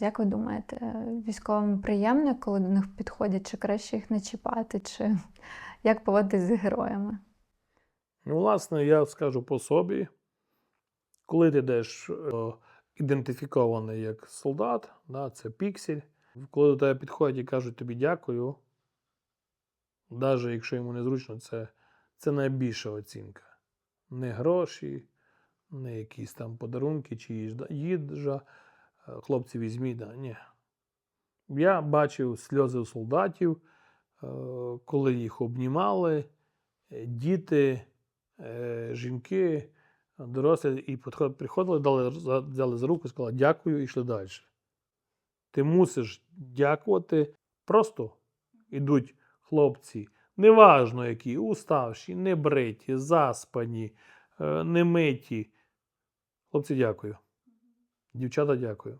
Як ви думаєте, військовим приємно, коли до них підходять, чи краще їх не чіпати, чи як поводитись з героями? Ну, власне, я скажу по собі, коли ти йдеш е, ідентифікований як солдат, да, це піксель, коли до тебе підходять і кажуть тобі дякую, навіть якщо йому незручно, це, це найбільша оцінка. Не гроші, не якісь там подарунки чи їжа, хлопці візьміть, да, ні. Я бачив сльози у солдатів, е, коли їх обнімали, е, діти, е, жінки, дорослі, і приходили, дали, взяли за руку, сказали дякую і йшли далі. Ти мусиш дякувати. Просто йдуть хлопці, неважно які, уставші, небриті, заспані, немиті. Хлопці, дякую. Дівчата, дякую.